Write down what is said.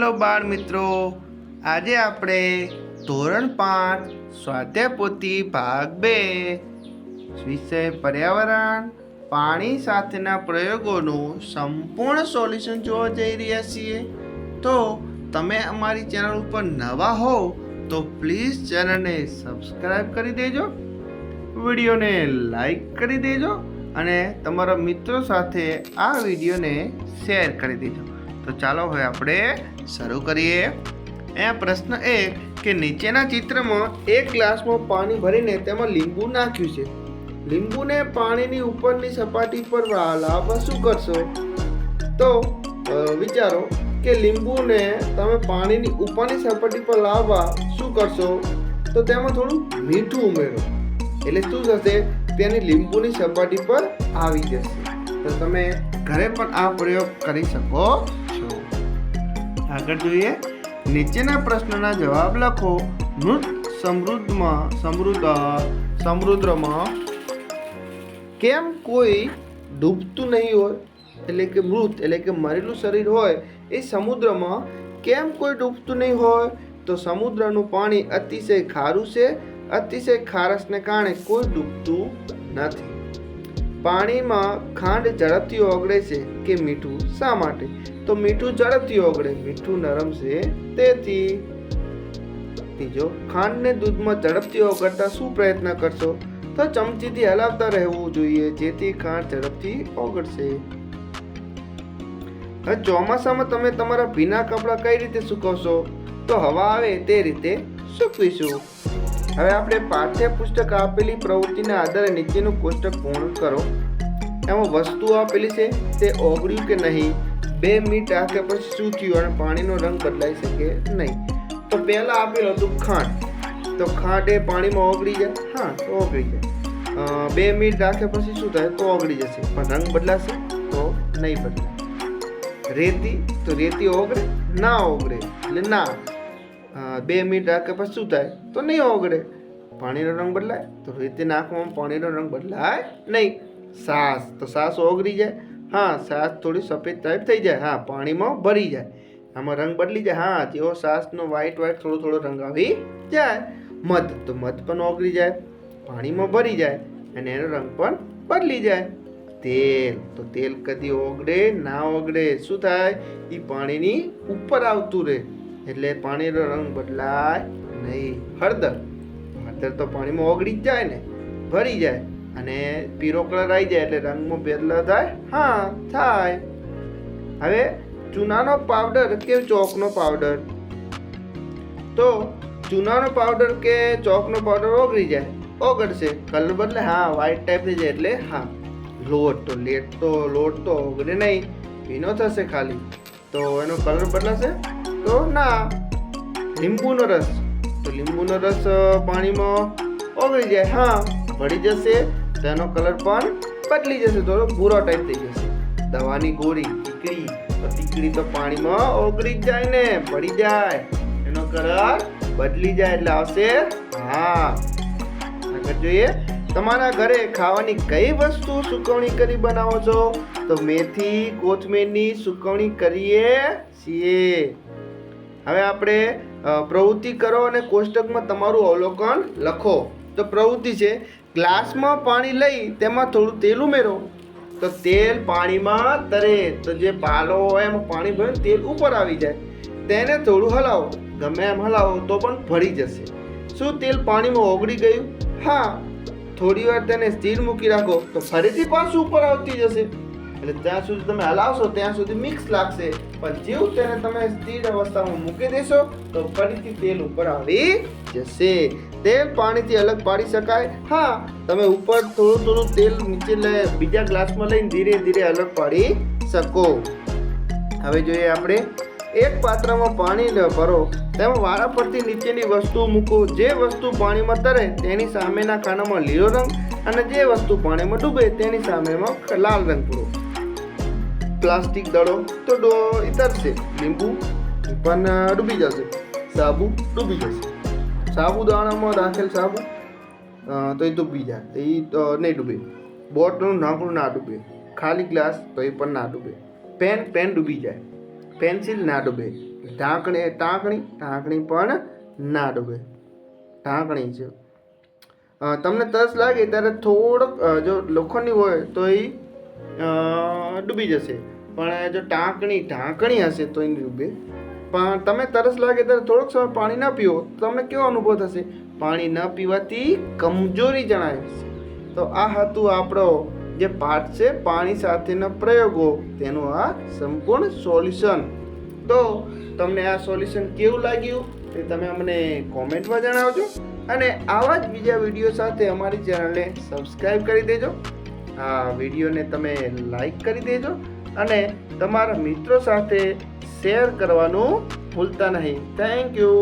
Hello બાળ મિત્રો. આજે આપણે ધોરણ પાંચ, સ્વાધ્યાય ભાગ બે, વિષય પર્યાવરણ, પાણી સાથેના પ્રયોગોનું સંપૂર્ણ સોલ્યુશન જોવા જઈ રહ્યા છીએ. તો તમે અમારી ચેનલ ઉપર નવા હો, તો પ્લીઝ ચેનલને સબસ્ક્રાઈબ કરી દેજો, વિડીયોને લાઈક કરી દેજો અને તમારા મિત્રો સાથે આ વિડીયોને શેર કરી દેજો. તો ચાલો હવે આપણે શરૂ કરીએ. એ પ્રશ્ન એ કે નીચેના ચિત્રમાં એક ગ્લાસમાં પાણી ભરીને તેમાં લીંબુ નાખ્યું છે. લીંબુને પાણીની ઉપરની સપાટી પર લાવવા શું કરશો? તો વિચારો કે લીંબુને તમે પાણીની ઉપરની સપાટી પર લાવવા શું કરશો? તો તેમાં થોડું મીઠું ઉમેરો. એટલે શું થશે? તેની લીંબુની સપાટી પર આવી જશે. તો તમે ઘરે પણ આ પ્રયોગ કરી શકો આગળ જોઈએ. નીચેના પ્રશ્નના જવાબ લખો. મૃત સમૃદ્ધમાં, સમૃદ્ધ, સમૃદ્ધમાં કેમ કોઈ ડૂબતું નહીં હોય? એટલે કે મૃત, એટલે કે મરેલું શરીર હોય, એ સમુદ્રમાં કેમ કોઈ ડૂબતું નહીં હોય? તો સમુદ્રનું પાણી અતિશય ખારું છે. અતિશય ખારસને કારણે કોઈ ડૂબતું નથી. પાણીમાં ખાંડ ઝડપથી ઓગળે છે કે મીઠું? શા માટે? તો મીઠું ઝડપથી ઓગળે. મીઠું નરમ છે, તેથી ત્રીજો ખાંડને દૂધમાં ઝડપથી ઓગળતા શું પ્રયત્ન કરશો? તો ચમચીથી હલાવતા રહેવું જોઈએ, જેથી ખાંડ ઝડપથી ઓગળશે. હવે ચોમાસામાં તમે તમારા ભીના કપડાં કઈ રીતે સૂકવશો? તો હવા આવે તે રીતે સૂકવીશું. હવે આપણે પાઠ્યપુસ્તક આપેલી પ્રવૃત્તિના આધારે નીચેનું કોષ્ટક પૂર્ણ કરો. એમાં વસ્તુ આપેલી છે, તે ઓગળ્યું કે નહીં, બે મિનિટ રાખ્યા પછી શું થયું અને પાણીનો રંગ બદલાઈ શકે નહીં. તો પહેલાં આપેલું હતું ખાંડ. તો ખાંડ એ પાણીમાં ઓગળી જાય. હા, તો ઓગળી જાય. બે મિનિટ રાખે પછી શું થાય? તો ઓગળી જશે. પણ રંગ બદલાશે તો નહીં બદલાય. રેતી, તો રેતી ઓગળે, ના ઓગળે. એટલે ના. બે મિનિટ રાખે પછી શું થાય? તો નહીં ઓગળે. પાણીનો રંગ બદલાય, તો રીતે નાખવામાં પાણીનો રંગ બદલાય નહીં. સાસ, તો સાસ ઓગળી જાય. હા, સાસ થોડી સફેદ ટાઈપ થઈ જાય. હા, પાણીમાં ભરી જાય. આમાં રંગ બદલી જાય. હા, તેઓ સાસનો વ્હાઈટ વ્હાઈટ થોડો થોડો રંગ આવી જાય. મધ, તો મધ પણ ઓગળી જાય. પાણીમાં ભરી જાય અને એનો રંગ પણ બદલી જાય. તેલ, તો તેલ કદી ઓગળે, ના ઓગળે. શું થાય? એ પાણીની ઉપર આવતું રહે. એટલે પાણીનો રંગ બદલાય નહીં. હળદર. હળદર તો પાણીમાં ઓગળી જ જાય ને, ભરી જાય અને પીરો કલર આવી જાય એટલે રંગમાં બદલાવ થાય. હા, થાય. હવે ચૂનાનો પાવડર કે ચોકનો પાવડર? તો ચૂનાનો પાવડર કે ચોકનો પાવડર ઓગળી જાય, ઓગળશે. કલર બદલે, હા વ્હાઈટ ટાઈપ થઈ જાય એટલે, હા. લોટ તો, લેટ તો, લોટ તો ઓગળે નહીં. ભીનો થશે ખાલી. તો એનો કલર બદલાશે? તો ના. લીંબુનો રસ. તો લીંબુનો રસ પાણીમાં ઓગળી જાય. હા, ભળી જશે. તેનો કલર પણ બદલી જશે. થોડો ભૂરો ટાઈપ થઈ જશે. દવાની ગોળી ટીકડી તો ટીકડી તો પાણીમાં ઓગળી જ જાય ને, ભળી જાય. એનો કલર બદલી જાય એટલે આવશે હા. આગળ જોઈએ. તમારા ઘરે ખાવાની કઈ વસ્તુ સુકવણી કરી બનાવો છો? તો મેથી, કોથમીરની સુકવણી કરીએ છીએ. હવે આપણે પ્રવૃત્તિ કરો અને કોષ્ટકમાં તમારું અવલોકન લખો. તો પ્રવૃત્તિ છે, ગ્લાસમાં પાણી લઈ તેમાં થોડું તેલ ઉમેરો. તો તેલ પાણીમાં તરે. તો જે પાલો હોય એમાં પાણી ભરીને તેલ ઉપર આવી જાય. તેને થોડું હલાવો. ગમે એમ હલાવો તો પણ ભરી જશે. શું તેલ પાણીમાં ઓગળી ગયું? હા. થોડી વાર તેને સ્થિર મૂકી રાખો તો ફરીથી પાછું ઉપર આવતી જશે. એટલે જ્યાં સુધી તમે હલાવશો, ત્યાં સુધી મિક્સ લાગશે. પણ જેવું તેને તમે સ્થિર અવસ્થામાં મૂકી દેશો, તો ફરીથી તેલ ઉપર આવી જશે. તેલ પાણીથી અલગ પાડી શકાય. હા, તમે ઉપર થોડું થોડું તેલ નીચે લઈ બીજા ગ્લાસમાં લઈને ધીરે ધીરે અલગ પાડી શકો. હવે જોઈએ આપણે એક પાત્રમાં પાણી ભરો. તેમાં વારા પરથી નીચેની વસ્તુ મૂકો. જે વસ્તુ પાણીમાં તરે, તેની સામેના ખાનામાં લીલો રંગ અને જે વસ્તુ પાણીમાં ડૂબે, તેની સામેમાં લાલ રંગ પૂરો. પ્લાસ્ટિક દડો તો તરશે લીંબુ, પણ ડૂબી જશે. સાબુ ડૂબી જશે. સાબુદાણામાં રાખેલ સાબુ તો એ ડૂબી જાય. તો એ નહીં ડૂબે. બોટનું નાકડું ના ડૂબે. ખાલી ગ્લાસ તો એ પણ ના ડૂબે. પેન પેન ડૂબી જાય. પેન્સિલ ના ડૂબે. ઢાંકણી ટાંકણી ઢાંકણી પણ ના ડૂબે. ઢાંકણી છે. તમને તરસ લાગે ત્યારે થોડોક જો લોખંડની હોય તો એ ડૂબી જશે. પણ જો ટાંકણી, ઢાંકણી હશે તો એ નહીં ડૂબે. પણ તમે તરસ લાગે ત્યારે થોડોક સમય પાણી ના પીવો તમને કેવો અનુભવ થશે? પાણી ન પીવાથી કમજોરી જણાય છે. તો આ હતું આપણો જે પાઠ છે, પાણી સાથેના પ્રયોગો. તેનું આ સંપૂર્ણ સોલ્યુશન. તો તમને આ સોલ્યુશન કેવું લાગ્યું તે તમે અમને કોમેન્ટમાં જણાવજો. અને આવા જ બીજા વીડિયો સાથે અમારી ચેનલને સબસ્ક્રાઈબ કરી દેજો. આ વિડીયોને તમે લાઈક કરી દેજો અને તમારા મિત્રો સાથે શેર કરવાનું ભૂલતા નહીં. Thank you